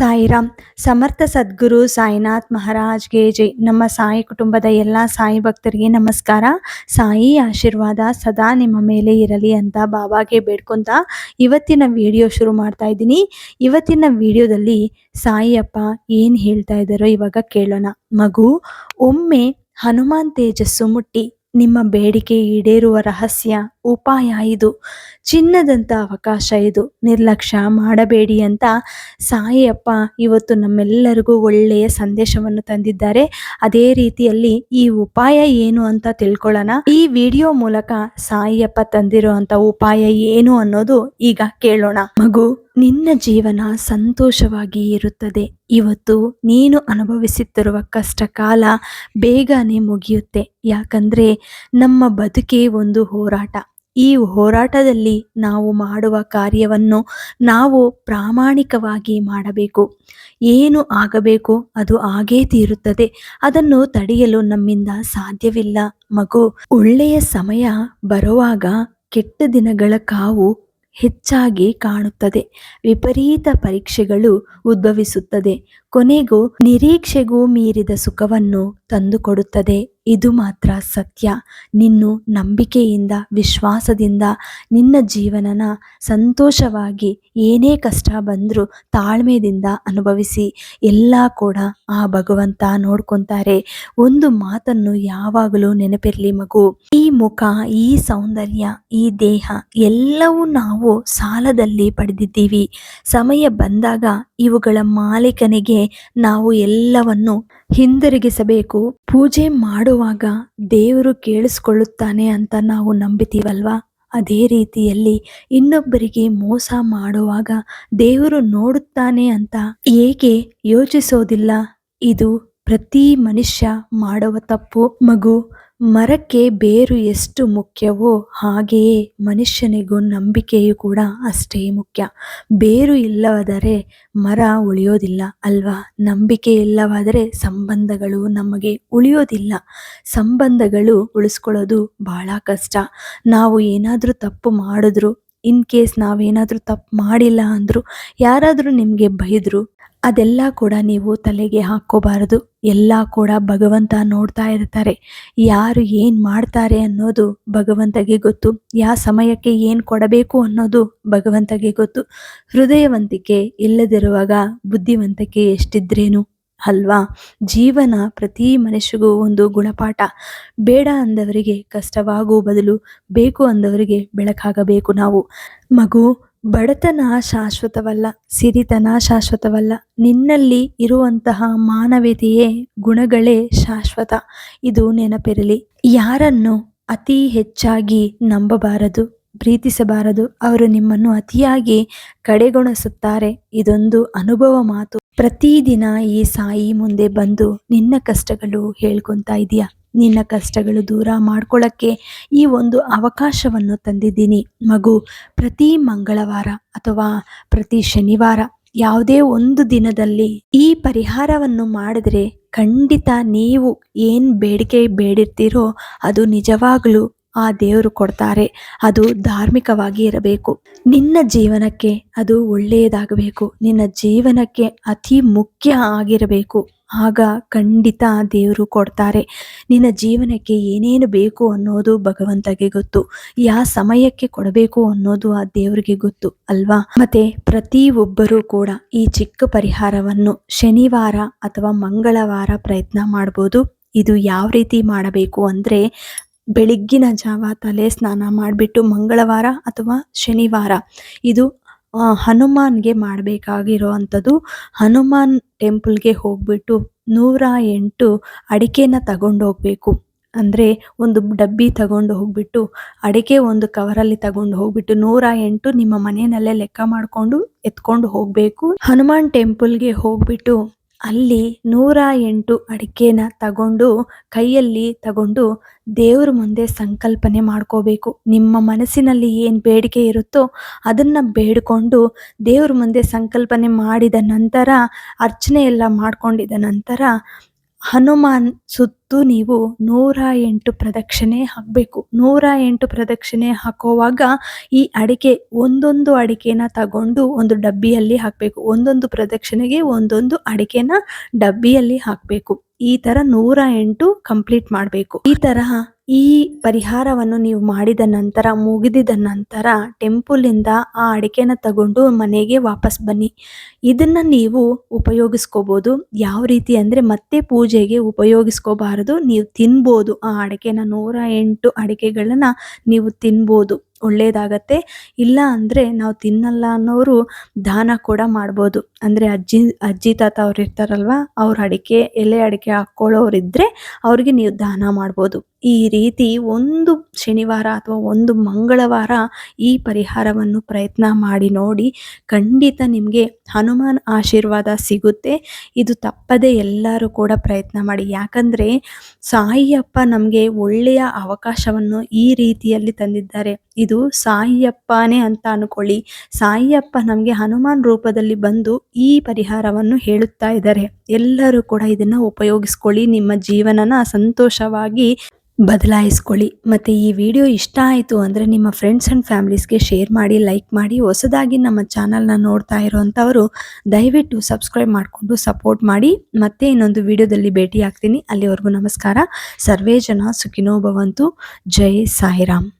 ಸಾಯಿರಾಮ್. ಸಮರ್ಥ ಸದ್ಗುರು ಸಾಯಿನಾಥ್ ಮಹಾರಾಜ್ಗೆ ಜೈ. ನಮ್ಮ ಸಾಯಿ ಕುಟುಂಬದ ಎಲ್ಲ ಸಾಯಿ ಭಕ್ತರಿಗೆ ನಮಸ್ಕಾರ. ಸಾಯಿ ಆಶೀರ್ವಾದ ಸದಾ ನಿಮ್ಮ ಮೇಲೆ ಇರಲಿ ಅಂತ ಬಾಬಾಗೆ ಬೇಡ್ಕೊಂತ ಇವತ್ತಿನ ವಿಡಿಯೋ ಶುರು ಮಾಡ್ತಾ ಇದ್ದೀನಿ. ಇವತ್ತಿನ ವಿಡಿಯೋದಲ್ಲಿ ಸಾಯಿಯಪ್ಪ ಏನು ಹೇಳ್ತಾ ಇದ್ದಾರೋ ಇವಾಗ ಕೇಳೋಣ. ಮಗು, ಒಮ್ಮೆ ಹನುಮಾನ್ ತೇಜಸ್ಸು ಮುಟ್ಟಿ ನಿಮ್ಮ ಬೇಡಿಕೆ ಈಡೇರುವ ರಹಸ್ಯ ಉಪಾಯ ಇದು. ಚಿನ್ನದಂಥ ಅವಕಾಶ ಇದು. ನಿರ್ಲಕ್ಷ್ಯ ಮಾಡಬೇಡಿ ಅಂತ ಸಾಯಿಯಪ್ಪ ಇವತ್ತು ನಮ್ಮೆಲ್ಲರಿಗೂ ಒಳ್ಳೆಯ ಸಂದೇಶವನ್ನು ತಂದಿದ್ದಾರೆ. ಅದೇ ರೀತಿಯಲ್ಲಿ ಈ ಉಪಾಯ ಏನು ಅಂತ ತಿಳ್ಕೊಳ್ಳೋಣ. ಈ ವಿಡಿಯೋ ಮೂಲಕ ಸಾಯಿಯಪ್ಪ ತಂದಿರುವಂಥ ಉಪಾಯ ಏನು ಅನ್ನೋದು ಈಗ ಕೇಳೋಣ. ಮಗು, ನಿನ್ನ ಜೀವನ ಸಂತೋಷವಾಗಿ ಇರುತ್ತದೆ. ಇವತ್ತು ನೀನು ಅನುಭವಿಸುತ್ತಿರುವ ಕಷ್ಟ ಕಾಲ ಬೇಗನೆ ಮುಗಿಯುತ್ತೆ. ಯಾಕಂದ್ರೆ ನಮ್ಮ ಬದುಕೇ ಒಂದು ಹೋರಾಟ. ಈ ಹೋರಾಟದಲ್ಲಿ ನಾವು ಮಾಡುವ ಕಾರ್ಯವನ್ನು ನಾವು ಪ್ರಾಮಾಣಿಕವಾಗಿ ಮಾಡಬೇಕು. ಏನು ಆಗಬೇಕು ಅದು ಆಗೇ ತೀರುತ್ತದೆ. ಅದನ್ನು ತಡೆಯಲು ನಮ್ಮಿಂದ ಸಾಧ್ಯವಿಲ್ಲ. ಮಗು, ಒಳ್ಳೆಯ ಸಮಯ ಬರುವಾಗ ಕೆಟ್ಟ ದಿನಗಳ ಕಾವು ಹೆಚ್ಚಾಗಿ ಕಾಣುತ್ತದೆ. ವಿಪರೀತ ಪರೀಕ್ಷೆಗಳು ಉದ್ಭವಿಸುತ್ತದೆ. ಕೊನೆಗೂ ನಿರೀಕ್ಷೆಗೂ ಮೀರಿದ ಸುಖವನ್ನು ತಂದುಕೊಡುತ್ತದೆ. ಇದು ಮಾತ್ರ ಸತ್ಯ. ನಿನ್ನ ನಂಬಿಕೆಯಿಂದ, ವಿಶ್ವಾಸದಿಂದ ನಿನ್ನ ಜೀವನನ ಸಂತೋಷವಾಗಿ ಏನೇ ಕಷ್ಟ ಬಂದರೂ ತಾಳ್ಮೆಯಿಂದ ಅನುಭವಿಸಿ. ಎಲ್ಲ ಕೂಡ ಆ ಭಗವಂತ ನೋಡ್ಕೊಂತಾರೆ. ಒಂದು ಮಾತನ್ನು ಯಾವಾಗಲೂ ನೆನಪಿರಲಿ ಮಗು. ಈ ಮುಖ, ಈ ಸೌಂದರ್ಯ, ಈ ದೇಹ ಎಲ್ಲವೂ ನಾವು ಸಾಲದಲ್ಲಿ ಪಡೆದಿದ್ದೀವಿ. ಸಮಯ ಬಂದಾಗ ಇವುಗಳ ಮಾಲೀಕನಿಗೆ ನಾವು ಎಲ್ಲವನ್ನು ಹಿಂದಿರುಗಿಸಬೇಕು. ಪೂಜೆ ಮಾಡುವಾಗ ದೇವರು ಕೇಳಿಸ್ಕೊಳ್ಳುತ್ತಾನೆ ಅಂತ ನಾವು ನಂಬಿತೀವಲ್ವಾ? ಅದೇ ರೀತಿಯಲ್ಲಿ ಇನ್ನೊಬ್ಬರಿಗೆ ಮೋಸ ಮಾಡುವಾಗ ದೇವರು ನೋಡುತ್ತಾನೆ ಅಂತ ಏಕೆ ಯೋಚಿಸೋದಿಲ್ಲ? ಇದು ಪ್ರತಿ ಮನುಷ್ಯ ಮಾಡುವ ತಪ್ಪು. ಮಗು ಮರಕ್ಕೆ ಬೇರು ಎಷ್ಟು ಮುಖ್ಯವೋ ಹಾಗೆಯೇ ಮನುಷ್ಯನಿಗೂ ನಂಬಿಕೆಯು ಕೂಡ ಅಷ್ಟೇ ಮುಖ್ಯ. ಬೇರು ಇಲ್ಲವಾದರೆ ಮರ ಉಳಿಯೋದಿಲ್ಲ ಅಲ್ವಾ? ನಂಬಿಕೆ ಇಲ್ಲವಾದರೆ ಸಂಬಂಧಗಳು ನಮಗೆ ಉಳಿಯೋದಿಲ್ಲ. ಸಂಬಂಧಗಳು ಉಳಿಸ್ಕೊಳ್ಳೋದು ಬಹಳ ಕಷ್ಟ. ನಾವು ಏನಾದರೂ ತಪ್ಪು ಮಾಡಿದ್ರು, ಇನ್ ಕೇಸ್ ನಾವೇನಾದರೂ ತಪ್ಪು ಮಾಡಿಲ್ಲ ಅಂದರೂ, ಯಾರಾದರೂ ನಿಮಗೆ ಬೈದರು ಅದೆಲ್ಲ ಕೂಡ ನೀವು ತಲೆಗೆ ಹಾಕ್ಕೋಬಾರದು. ಎಲ್ಲ ಕೂಡ ಭಗವಂತ ನೋಡ್ತಾ ಇರ್ತಾರೆ. ಯಾರು ಏನು ಮಾಡ್ತಾರೆ ಅನ್ನೋದು ಭಗವಂತಗೆ ಗೊತ್ತು. ಯಾವ ಸಮಯಕ್ಕೆ ಏನು ಕೊಡಬೇಕು ಅನ್ನೋದು ಭಗವಂತಗೆ ಗೊತ್ತು. ಹೃದಯವಂತಿಕೆ ಇಲ್ಲದಿರುವಾಗ ಬುದ್ಧಿವಂತಿಕೆ ಎಷ್ಟಿದ್ರೇನು? ಅಲ್ವಾ? ಜೀವನ ಪ್ರತಿ ಮನುಷ್ಯಗೂ ಒಂದು ಗುಣಪಾಠ. ಬೇಡ ಅಂದವರಿಗೆ ಕಷ್ಟವಾಗುವ ಬದಲು ಬೇಕು ಅಂದವರಿಗೆ ಬೆಳಕಾಗಬೇಕು ನಾವು. ಮಗು ಬಡತನ ಶಾಶ್ವತವಲ್ಲ, ಸಿರಿತನ ಶಾಶ್ವತವಲ್ಲ. ನಿನ್ನಲ್ಲಿ ಇರುವಂತಹ ಮಾನವೀಯತೆಯೇ ಗುಣಗಳೇ ಶಾಶ್ವತ. ಇದು ನೆನಪಿರಲಿ. ಯಾರನ್ನು ಅತಿ ಹೆಚ್ಚಾಗಿ ನಂಬಬಾರದು, ಪ್ರೀತಿಸಬಾರದು, ಅವರು ನಿಮ್ಮನ್ನು ಅತಿಯಾಗಿ ಕಡೆಗೊಣಿಸುತ್ತಾರೆ. ಇದೊಂದು ಅನುಭವ ಮಾತು. ಪ್ರತಿದಿನ ಈ ಸಾಯಿ ಮುಂದೆ ಬಂದು ನಿನ್ನ ಕಷ್ಟಗಳು ಹೇಳ್ಕೊಂತ ಇದೆಯಾ? ನಿನ್ನ ಕಷ್ಟಗಳು ದೂರ ಮಾಡ್ಕೊಳ್ಳೋಕ್ಕೆ ಈ ಒಂದು ಅವಕಾಶವನ್ನು ತಂದಿದ್ದೀನಿ. ಮಗು, ಪ್ರತಿ ಮಂಗಳವಾರ ಅಥವಾ ಪ್ರತಿ ಶನಿವಾರ ಯಾವುದೇ ಒಂದು ದಿನದಲ್ಲಿ ಈ ಪರಿಹಾರವನ್ನು ಮಾಡಿದ್ರೆ ಖಂಡಿತ ನೀವು ಏನು ಬೇಡಿಕೆ ಬೇಡಿರ್ತೀರೋ ಅದು ನಿಜವಾಗಲೂ ಆ ದೇವರು ಕೊಡ್ತಾರೆ. ಅದು ಧಾರ್ಮಿಕವಾಗಿ ಇರಬೇಕು. ನಿನ್ನ ಜೀವನಕ್ಕೆ ಅದು ಒಳ್ಳೆಯದಾಗಬೇಕು. ನಿನ್ನ ಜೀವನಕ್ಕೆ ಅತಿ ಮುಖ್ಯ ಆಗಿರಬೇಕು. ಆಗ ಖಂಡಿತ ದೇವರು ಕೊಡ್ತಾರೆ. ನಿನ್ನ ಜೀವನಕ್ಕೆ ಏನೇನು ಬೇಕು ಅನ್ನೋದು ಭಗವಂತಗೆ ಗೊತ್ತು. ಯಾವ ಸಮಯಕ್ಕೆ ಕೊಡಬೇಕು ಅನ್ನೋದು ಆ ದೇವರಿಗೆ ಗೊತ್ತು, ಅಲ್ವಾ? ಮತ್ತೆ ಪ್ರತಿ ಒಬ್ಬರೂ ಕೂಡ ಈ ಚಿಕ್ಕ ಪರಿಹಾರವನ್ನು ಶನಿವಾರ ಅಥವಾ ಮಂಗಳವಾರ ಪ್ರಯತ್ನ ಮಾಡ್ಬೋದು. ಇದು ಯಾವ ರೀತಿ ಮಾಡಬೇಕು ಅಂದರೆ ಬೆಳಗ್ಗಿನ ಜಾವ ತಲೆ ಸ್ನಾನ ಮಾಡಿಬಿಟ್ಟು ಮಂಗಳವಾರ ಅಥವಾ ಶನಿವಾರ ಇದು ಹನುಮಾನ್ಗೆ ಮಾಡಬೇಕಾಗಿರೋ ಅಂಥದ್ದು ಹನುಮಾನ್ ಟೆಂಪಲ್ಗೆ ಹೋಗ್ಬಿಟ್ಟು ನೂರ ಎಂಟು ಅಡಿಕೆನ ತಗೊಂಡು ಹೋಗಬೇಕು ಅಂದರೆ ಒಂದು ಡಬ್ಬಿ ತಗೊಂಡು ಹೋಗ್ಬಿಟ್ಟು, ಅಡಿಕೆ ಒಂದು ಕವರಲ್ಲಿ ತಗೊಂಡು ಹೋಗ್ಬಿಟ್ಟು ನೂರ ಎಂಟು ನಿಮ್ಮ ಮನೆಯಲ್ಲೇ ಲೆಕ್ಕ ಮಾಡಿಕೊಂಡು ಎತ್ಕೊಂಡು ಹೋಗಬೇಕು. ಹನುಮಾನ್ ಟೆಂಪಲ್ಗೆ ಹೋಗ್ಬಿಟ್ಟು ಅಲ್ಲಿ ನೂರ ಎಂಟು ಅಡಿಕೆನ ತಗೊಂಡು ಕೈಯಲ್ಲಿ ತಗೊಂಡು ದೇವ್ರ ಮುಂದೆ ಸಂಕಲ್ಪನೆ ಮಾಡ್ಕೋಬೇಕು. ನಿಮ್ಮ ಮನಸ್ಸಿನಲ್ಲಿ ಏನು ಬೇಡಿಕೆ ಇರುತ್ತೋ ಅದನ್ನು ಬೇಡಿಕೊಂಡು ದೇವ್ರ ಮುಂದೆ ಸಂಕಲ್ಪನೆ ಮಾಡಿದ ನಂತರ ಅರ್ಚನೆ ಎಲ್ಲ ಮಾಡ್ಕೊಂಡಿದ ನಂತರ ಹನುಮಾನ್ ಸುತ್ತು ನೀವು ನೂರ ಎಂಟು ಪ್ರದಕ್ಷಿಣೆ ಹಾಕಬೇಕು. ನೂರ ಎಂಟು ಪ್ರದಕ್ಷಿಣೆ ಹಾಕೋವಾಗ ಈ ಅಡಿಕೆ ಒಂದೊಂದು ಅಡಿಕೆನ ತಗೊಂಡು ಒಂದು ಡಬ್ಬಿಯಲ್ಲಿ ಹಾಕಬೇಕು. ಒಂದೊಂದು ಪ್ರದಕ್ಷಿಣೆಗೆ ಒಂದೊಂದು ಅಡಿಕೆನ ಡಬ್ಬಿಯಲ್ಲಿ ಹಾಕಬೇಕು. ಈ ತರ ನೂರ ಎಂಟು ಕಂಪ್ಲೀಟ್ ಮಾಡಬೇಕು. ಈ ತರಹ ಈ ಪರಿಹಾರವನ್ನು ನೀವು ಮಾಡಿದ ನಂತರ, ಮುಗಿದಿದ ನಂತರ ಟೆಂಪಲಿಂದ ಆ ಅಡಿಕೆನ ತಗೊಂಡು ಮನೆಗೆ ವಾಪಸ್ ಬನ್ನಿ. ಇದನ್ನ ನೀವು ಉಪಯೋಗಿಸ್ಕೋಬೋದು. ಯಾವ ರೀತಿ ಅಂದರೆ ಮತ್ತೆ ಪೂಜೆಗೆ ಉಪಯೋಗಿಸ್ಕೋಬಾರದು. ನೀವು ತಿನ್ಬೋದು. ಆ ಅಡಿಕೆನ ನೂರ ಎಂಟು ಅಡಿಕೆಗಳನ್ನು ನೀವು ತಿನ್ಬೋದು. ಒಳ್ಳೆಯದಾಗತ್ತೆ ಇಲ್ಲ ಅಂದರೆ ನಾವು ತಿನ್ನಲ್ಲ ಅನ್ನೋರು ದಾನ ಕೂಡ ಮಾಡ್ಬೋದು. ಅಂದರೆ ಅಜ್ಜಿ ಅಜ್ಜಿ ತಾತ ಅವ್ರು ಇರ್ತಾರಲ್ವ, ಅವ್ರ ಅಡಿಕೆ, ಎಲೆ ಅಡಿಕೆ ಹಾಕ್ಕೊಳ್ಳೋರಿದ್ದರೆ ಅವ್ರಿಗೆ ನೀವು ದಾನ ಮಾಡ್ಬೋದು. ಈ ರೀತಿ ಒಂದು ಶನಿವಾರ ಅಥವಾ ಒಂದು ಮಂಗಳವಾರ ಈ ಪರಿಹಾರವನ್ನು ಪ್ರಯತ್ನ ಮಾಡಿ ನೋಡಿ ಖಂಡಿತ ನಿಮಗೆ ಹನುಮಾನ್ ಆಶೀರ್ವಾದ ಸಿಗುತ್ತೆ. ಇದು ತಪ್ಪದೆ ಎಲ್ಲರೂ ಕೂಡ ಪ್ರಯತ್ನ ಮಾಡಿ. ಯಾಕಂದರೆ ಸಾಯಿಯಪ್ಪ ನಮಗೆ ಒಳ್ಳೆಯ ಅವಕಾಶವನ್ನು ಈ ರೀತಿಯಲ್ಲಿ ತಂದಿದ್ದಾರೆ. ಇದು ಸಾಯಿಯಪ್ಪನೇ ಅಂತ ಅನ್ಕೊಳ್ಳಿ. ಸಾಯಿಯಪ್ಪ ನಮಗೆ ಹನುಮಾನ್ ರೂಪದಲ್ಲಿ ಬಂದು ಈ ಪರಿಹಾರವನ್ನು ಹೇಳುತ್ತಾ ಇದ್ದಾರೆ. ಎಲ್ಲರೂ ಕೂಡ ಇದನ್ನು ಉಪಯೋಗಿಸ್ಕೊಳ್ಳಿ. ನಿಮ್ಮ ಜೀವನನ ಸಂತೋಷವಾಗಿ ಬದಲಾಯಿಸ್ಕೊಳ್ಳಿ. ಮತ್ತು ಈ ವಿಡಿಯೋ ಇಷ್ಟ ಆಯಿತು ಅಂದರೆ ನಿಮ್ಮ ಫ್ರೆಂಡ್ಸ್ ಆ್ಯಂಡ್ ಫ್ಯಾಮಿಲೀಸ್ಗೆ ಶೇರ್ ಮಾಡಿ ಲೈಕ್ ಮಾಡಿ, ಹೊಸದಾಗಿ ನಮ್ಮ ಚಾನಲ್ನ ನೋಡ್ತಾ ಇರೋವಂಥವರು ದಯವಿಟ್ಟು ಸಬ್ಸ್ಕ್ರೈಬ್ ಮಾಡಿಕೊಂಡು ಸಪೋರ್ಟ್ ಮಾಡಿ. ಮತ್ತೆ ಇನ್ನೊಂದು ವಿಡಿಯೋದಲ್ಲಿ ಭೇಟಿ ಆಗ್ತೀನಿ ಅಲ್ಲಿವರೆಗೂ ನಮಸ್ಕಾರ. ಸರ್ವೇ ಜನ ಸುಖಿನೋ ಭವಂತು. ಜೈ ಸಾಯಿರಾಮ್.